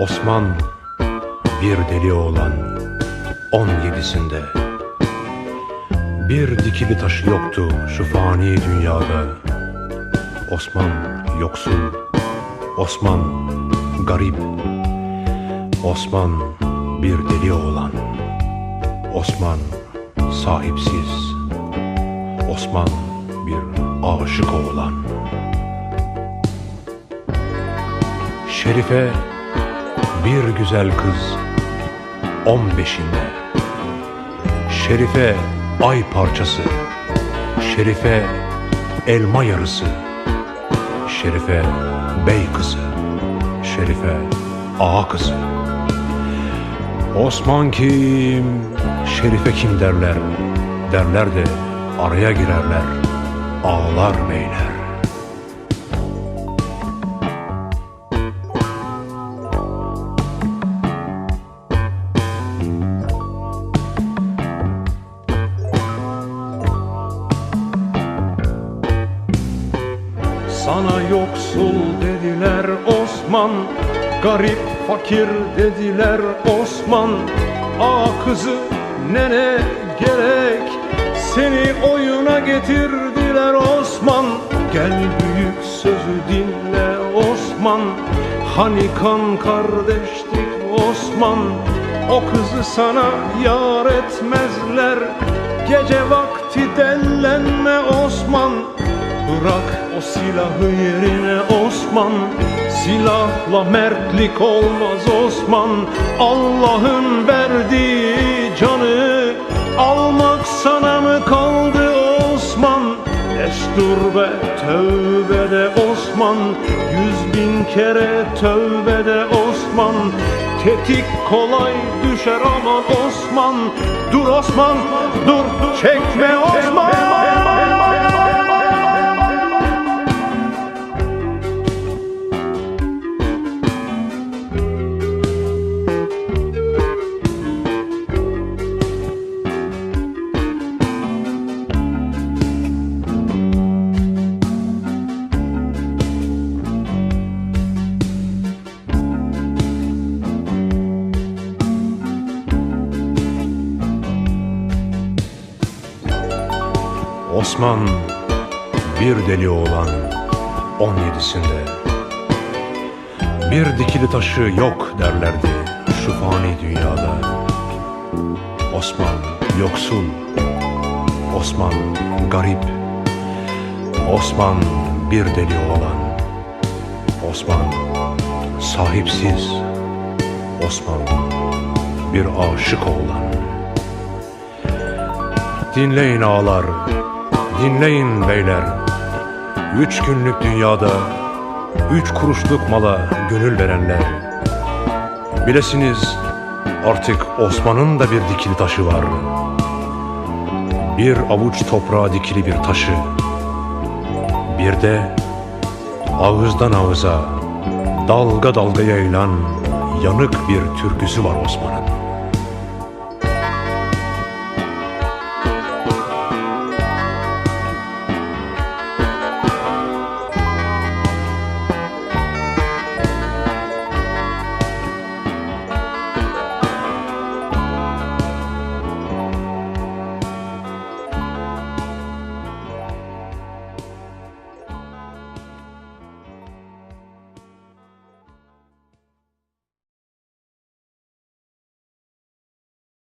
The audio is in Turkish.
Osman bir deli oğlan on yedisinde. Bir dikili taşı yoktu şu fani dünyada. Osman yoksul, Osman garip. Osman bir deli oğlan Osman sahipsiz. Osman bir aşık oğlan. Şerife bir güzel kız on beşinde. Şerife ay parçası Şerife elma yarısı Şerife bey kızı Şerife ağa kızı. Osman kim Şerife kim derler Derler de araya girerler Ağlar beyler Sana yoksul dediler Osman Garip fakir dediler Osman. A kızı nene gerek Seni oyuna getirdiler Osman. Gel büyük sözü dinle Osman Hani kan kardeştik Osman. O kızı sana yar etmezler Gece vakti dellenme Osman Bırak o silahı yerine Osman. Silahla mertlik olmaz Osman. Allah'ın verdiği canı Almak sana mı kaldı Osman? Destur ve tövbe de Osman. Yüz bin kere tövbe de Osman. Tetik kolay düşer aman Osman. Dur Osman dur çekme Osman Osman bir deli oğlan on yedisinde. Bir dikili taşı yok derlerdi şu fani dünyada. Osman yoksul Osman garip Osman bir deli oğlan Osman sahipsiz Osman bir aşık oğlan. Dinleyin ağalar, dinleyin beyler. Üç günlük dünyada, üç kuruşluk mala gönül verenler. Bilesiniz artık Osman'ın da bir dikili taşı var. Bir avuç toprağa dikili bir taşı. Bir de ağızdan ağıza, dalga dalga yayılan yanık bir türküsü var Osman'ın.